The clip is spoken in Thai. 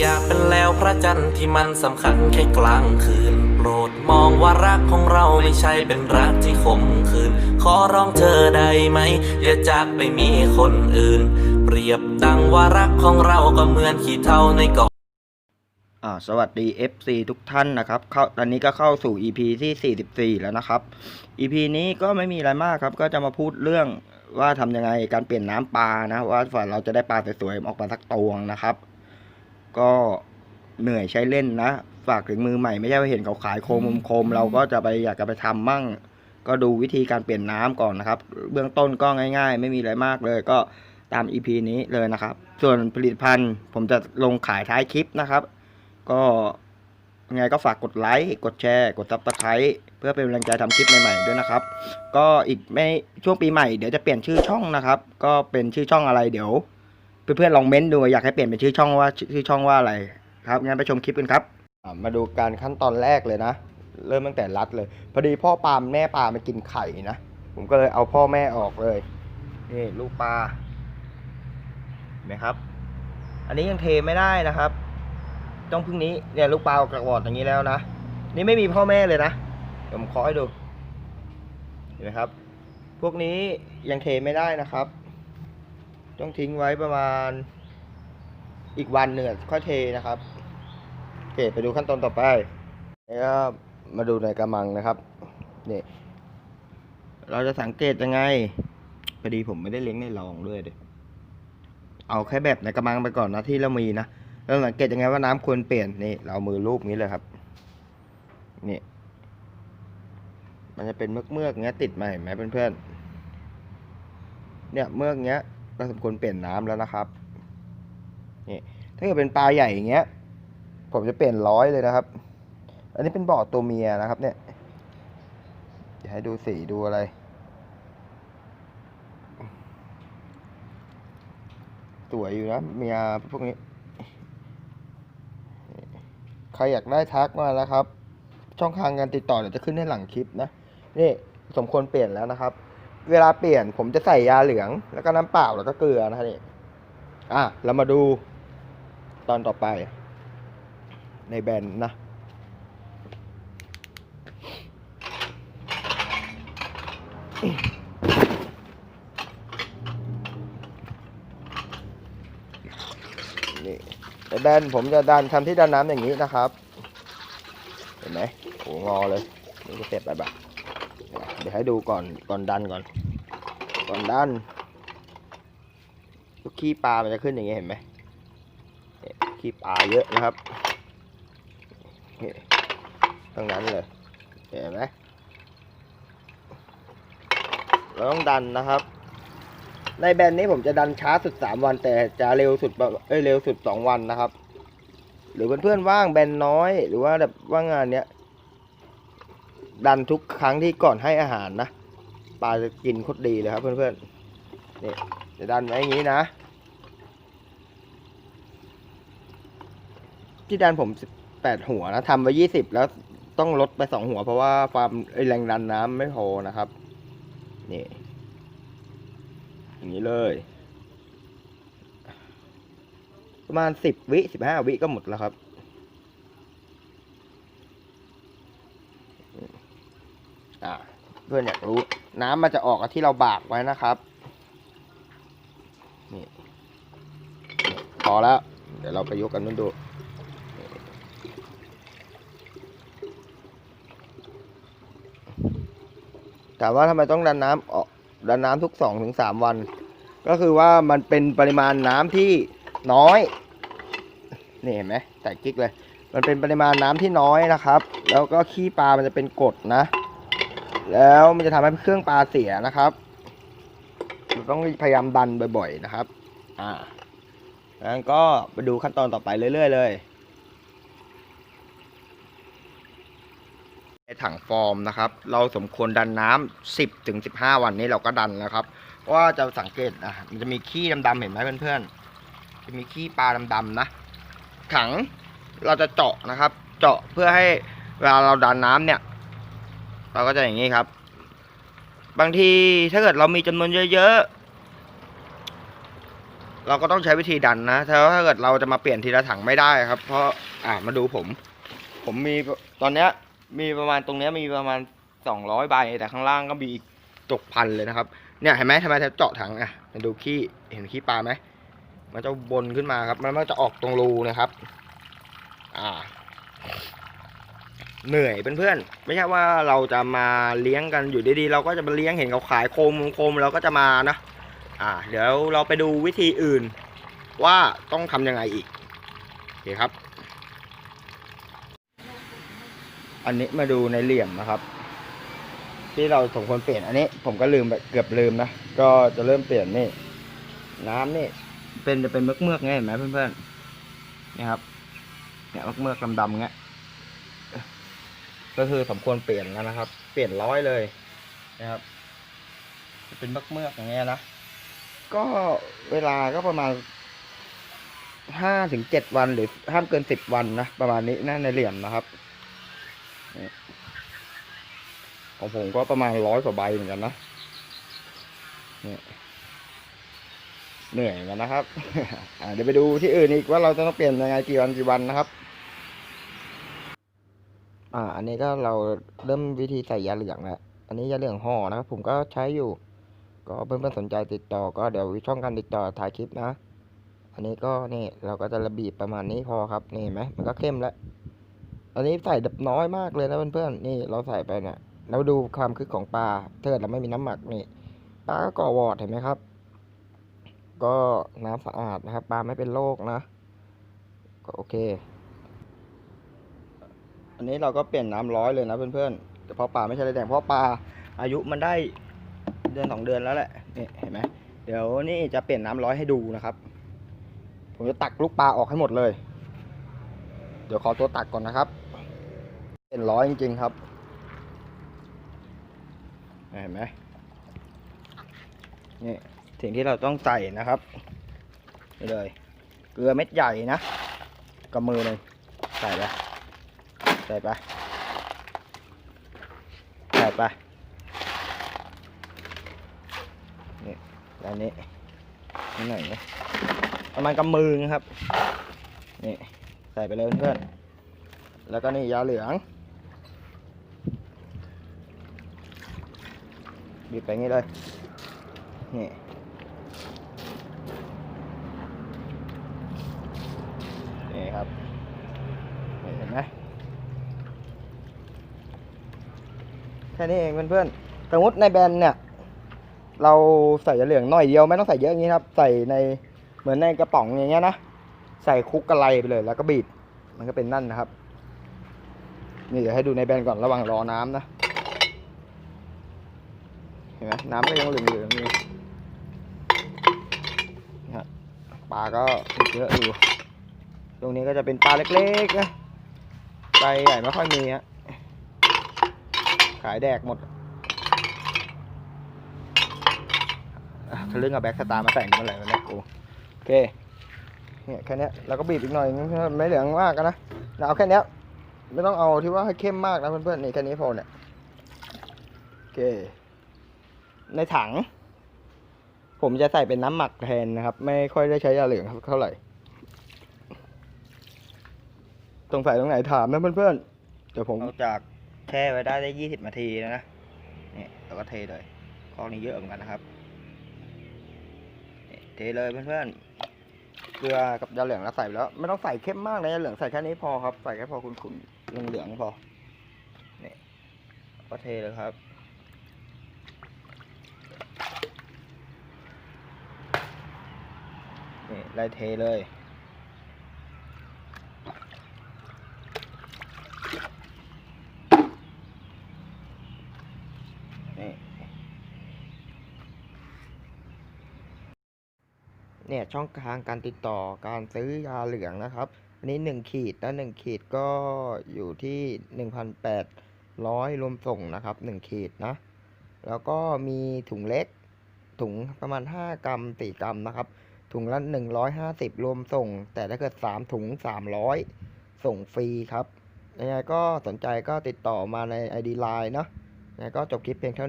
อยากเป็นแล้วพระจันทร์ที่มันสำคัญแค่กลางคืน โปรดมองว่ารักของเราไม่ใช่เป็นรักที่ขมขื่นขอร้องเธอได้ไหม อย่าจากไปมีคนอื่น เปรียบดังว่ารักของเราก็เหมือนขี้เถ้าในกองสวัสดี FC ทุกท่านนะครับเข้าตอนนี้ก็เข้าสู่ EP ที่ 44 แล้วนะครับ EP นี้ก็ไม่มีอะไรมากครับ ก็จะมาพูดเรื่องว่าทำยังไงการเปลี่ยนน้ำปลานะ ว่าเราจะได้ปลาสวยๆออกมาสักตวงนะครับ ก็เหนื่อยใช้เล่นนะฝากถึงมือใหม่ไม่ใช่ว่าเห็นเขาขายโคมโคมๆเราก็จะไปอยากจะไปทำมั่ง ก็ดูวิธีการเปลี่ยนน้ำก่อนนะครับ เบื้องต้นก็ง่ายๆ ไม่มีอะไรมากเลยก็ตาม EP นี้เลยนะครับ ส่วนผลิตภัณฑ์ผมจะลงขายท้ายคลิปนะครับ ก็ยังไงก็ฝากกดไลค์กดแชร์ กดซับสไครต์เพื่อเป็นกำลังใจทำคลิปใหม่ๆด้วยนะครับ ก็อีกไม่ช่วงปีใหม่เดี๋ยวจะเปลี่ยนชื่อช่องนะครับ ก็เป็นชื่อช่องอะไรเดี๋ยว เพื่อนๆลองเม้นต์ดูอยากให้เปลี่ยนเป็นชื่อช่องว่าชื่อช่องว่าอะไรครับงั้นไปชมคลิปกันครับมาดูการขั้นตอนแรกเลยนะ เริ่มตั้งแต่รัดเลย พอดีพ่อปลาแม่ปลามากินไข่นะ ผมก็เลยเอาพ่อแม่ออกเลยนี่ลูกปลาเห็นไหมครับ อันนี้ยังเทไม่ได้นะครับ ต้องพึ่งนี้เนี่ยลูกปลาออกจากวอดอย่างนี้แล้วนะนี่ไม่มีพ่อแม่เลยนะเดี๋ยวผมขอให้ดูเห็นไหมครับ พวกนี้ยังเทไม่ได้นะครับ ต้องทิ้งไว้ประมาณอีกวันหนึ่งอะค่อยเทนะครับโอเคไปดูขั้นตอนต่อไปแล้วก็มาดูในกระมังนะครับนี่เราจะสังเกตยังไงพอดีผมไม่ได้เลี้ยงในรองด้วยเดี๋ยวเอาแค่แบบในกระมังไปก่อนนะที่เรามีนะเราสังเกตยังไงว่าน้ำควรเปลี่ยนนี่เราเอามือรูปนี้เลยครับนี่มันจะเป็นเมือกเมือกเงี้ยติดมาเห็นไหมเพื่อนๆเนี่ยเมือกเงี้ย ก็สมควรเปลี่ยนน้ำแล้วนะครับนี่ถ้าเกิดเป็นปลาใหญ่อย่างเงี้ย ผมจะเปลี่ยนร้อยเลยนะครับ อันนี้เป็นบ่อตัวเมียนะครับ เนี่ยเดี๋ยวให้ดูสีดูอะไรสวยอยู่นะเมียพวกนี้ ใครอยากได้ทักมาแล้วครับ ช่องทางการติดต่อเดี๋ยวจะขึ้นให้หลังคลิปนะ นี่สมควรเปลี่ยนแล้วนะครับ เวลาเปลี่ยนผมจะใส่ยาเหลือง แล้วก็น้ำเปล่าแล้วก็เกลือนะฮะนี่อะเรามาดูตอนต่อไป ในแบรนด์นะนี่แต่ดันผมจะดันทำที่ดันน้ำอย่างนี้นะครับ เห็นไหมโอ้งอเลยนี่ก็เสร็จแล้วแบบ เดี๋ยวให้ดูก่อนก่อนดันก่อน ก่อนดันลูกขี้ปลามันจะขึ้นอย่างนี้เห็นไหมขี้ปลาเยอะนะครับนี่ทั้งนั้นเลยเห็นไหมเราต้องดันนะครับ ในแบนนี้ผมจะดันช้าสุด 3 วัน แต่จะเร็วสุดเอ้ยเร็วสุด 2 วันนะครับ หรือเพื่อนๆว่างแบนน้อย หรือว่าแบบว่างงานเนี้ย ดันทุกครั้งที่ก่อนให้อาหารนะปลาจะกินโคตรดีเลยครับเพื่อนๆนี่จะดันไว้อย่างนี้นะ ที่ดันผม18หัวนะทำไว้20แล้วต้องลดไป2หัว เพราะว่าความแรงดันน้ำไม่พอนะครับนี่อย่างนี้เลย ประมาณสิบวิสิบห้าวิก็หมดแล้วครับ อ่าเพื่อนอยากรู้ น้ำมันจะออกกับที่เราบากไว้นะครับนี่พอแล้ว เดี๋ยวเราไปยกกันนู้นดูถามว่าทำไมต้องดันน้ำออกดันน้ำทุกสองถึงสามวัน ก็คือว่ามันเป็นปริมาณน้ำที่น้อยนี่เห็นไหมใส่กิ๊กเลย มันเป็นปริมาณน้ำที่น้อยนะครับ แล้วก็ขี้ปลามันจะเป็นกรดนะ แล้วมันจะทำให้เครื่องปลาเสียนะครับเราต้องพยายามดันบ่อยๆนะครับ อ่างั้นก็ไปดูขั้นตอนต่อไปเรื่อยๆเลยในถังฟอร์มนะครับ เราสมควรดันน้ำสิบถึงสิบห้าวันนี้เราก็ดันแล้วครับเพราะว่าจะสังเกตนะมันจะมีขี้ดำๆเห็นไหมเพื่อนๆ จะมีขี้ปลาดำๆนะ ถังเราจะเจาะนะครับ เจาะเพื่อให้เวลาเราดันน้ำเนี่ย เราก็จะอย่างนี้ครับ บางทีถ้าเกิดเรามีจำนวนเยอะๆ เราก็ต้องใช้วิธีดันนะถ้าถ้าเกิดเราจะมาเปลี่ยนทีละถังไม่ได้ครับ เพราะอ่ามาดูผม ผมมีตอนเนี้ยมีประมาณตรงเนี้ยมีประมาณสองร้อยใบแต่ข้างล่างก็มีอีกตกพันเลยนะครับ เนี่ยเห็นไหมทำไมถึงเจาะถังอะมาดูขี้เห็นขี้ปลาไหมมันจะบนขึ้นมาครับ มันก็จะออกตรงรูนะครับ อ่า เหนื่อยเพื่อนๆไม่ใช่ว่าเราจะมาเลี้ยงกันอยู่ดีๆ เราก็จะมาเลี้ยงเห็นเขาขายโคมโคมเราก็จะมานะอ่า เดี๋ยวเราไปดูวิธีอื่น ว่าต้องทำยังไงอีกโอเคครับ อันนี้มาดูในเหลี่ยมนะครับ ที่เราสมควรเปลี่ยนอันนี้ ผมก็ลืมไปเกือบลืมนะก็จะเริ่มเปลี่ยนนี่น้ำนี่ เป็นจะเป็นเมือกเมือกๆไงเห็นไหมเพื่อนๆนี่ครับเนี่ยเมือกเมือกดำๆเงี้ย ก็คือสมควรเปลี่ยนแล้วนะครับ เปลี่ยนร้อยเลยนะครับจะเป็นเมือกเมือกอย่างเงี้ยนะก็เวลาก็ประมาณห้าถึงเจ็ดวันหรือห้ามเกินสิบวันนะประมาณนี้นะในเหลี่ยมนะครับของผมก็ประมาณร้อยกว่าใบเหมือนกันนะเหนื่อยเหมือนกันนะครับเดี๋ยวไปดูที่อื่นอีกว่าเราจะต้องเปลี่ยนยังไงกี่วันกี่วันนะครับ อ่า อันนี้ก็เราเริ่มวิธีใส่ยาเหลืองแล้วอันนี้ยาเหลืองห่อนะครับผมก็ใช้อยู่ ก็เพื่อนๆสนใจติดต่อก็เดี๋ยวช่องการติดต่อถ่ายคลิปนะ อันนี้ก็นี่เราก็จะระบีบประมาณนี้พอครับนี่เห็นไหมมันก็เข้มแล้ว อันนี้ใส่แบบน้อยมากเลยนะเพื่อนๆนี่เราใส่ไปเนี่ยเราดูความคึกของปลาเกิดเราไม่มีน้ำหมักนี่ปลาก็ก่อวอดเห็นไหมครับ ก็น้ำสะอาดนะครับปลาไม่เป็นโรคนะก็โอเค อันนี้เราก็เปลี่ยนน้ำร้อยเลยนะเพื่อนๆแต่เพราะปลาไม่ใช่เลยแดงเพราะปลาอายุมันได้เดือนสองเดือนแล้วแหละนี่เห็นไหมเดี๋ยวนี่จะเปลี่ยนน้ำร้อยให้ดูนะครับ ผมจะตักลูกปลาออกให้หมดเลย เดี๋ยวขอตัวตักก่อนนะครับ เป็นร้อยจริงๆครับเห็นไหมนี่สิ่งที่เราต้องใส่นะครับนี่เลย เกลือเม็ดใหญ่นะกำมือเลยใส่ไปใส่ไปใส่ไปนี่ด้านนี้นิดหน่อยนะประมาณกำมือนะครับ นี่ใส่ไปเลยเพื่อน แล้วก็นี่ยาเหลืองบีบไปงี้เลย นี่ครับนี่เห็นไหม แค่นี้เองเพื่อนๆสมมติในแบนเนี่ย เราใส่ยาเหลืองหน่อยเดียวไม่ต้องใส่เยอะอย่างนี้ครับ ใส่ในเหมือนในกระป๋องอย่างเงี้ยนะ ใส่คุกกระไลไปเลยแล้วก็บีบ มันก็เป็นนั่นนะครับ นี่เดี๋ยวให้ดูในแบนก่อนระว่างรอน้ำนะ เห็นไหมน้ำก็ยังเหลืองๆอยู่นะฮะปลาก็เยอะอยู่ ตรงนี้ก็จะเป็นปลาเล็กๆนะปลาใหญ่ไม่ค่อยมีฮะ ขายแดกหมดทะลึ่งกับแบ็กสตาร์มาแต่งเมื่อไหร่วะเนี่ยกูโอเคเนี่ยแค่นี้เราก็บีบอีกหน่อยไม่เหลืองมากนะเราเอาแค่นี้ไม่ต้องเอาที่ว่าให้เข้มมากนะเพื่อนๆนี่แค่นี้พอเนี่ยโอเค ในถัง ผมจะใส่เป็นน้ำหมักแทนนะครับ ไม่ค่อยได้ใช้ยาเหลืองเท่าไหร่ตรงใส่ตรงไหนถามนะเพื่อนๆเดี๋ยวผมเอาจาก แช่ไว้ได้ได้ยี่สิบนาทีแล้วนะนี่แล้วก็เทเลยข้อนี้เยอะเหมือนกันนะครับเทเลยเพื่อนๆเกลือกับยาเหลืองเราใส่แล้ว ไม่ต้องใส่เข้มมากนะยาเหลืองใส่แค่นี้พอครับ ใส่แค่พอขุ่นๆเหลืองๆพอนี่ก็เทเลยครับนี่ไล่เทเลย นี่ เนี่ยช่องทางการติดต่อการซื้อยาเหลืองนะครับ อันนี้หนึ่งขีดนะหนึ่งขีดก็อยู่ที่หนึ่งพันแปดร้อยรวมส่งนะครับหนึ่งขีดนะ แล้วก็มีถุงเล็กถุงประมาณห้ากรัมสี่กรัมนะครับ ถุงละหนึ่งร้อยห้าสิบรวมส่ง แต่ถ้าเกิดสามถุงสามร้อยส่งฟรีครับยังไงก็สนใจก็ติดต่อมาใน ID Line เนาะยังไงก็จบคลิปเพียงเท่า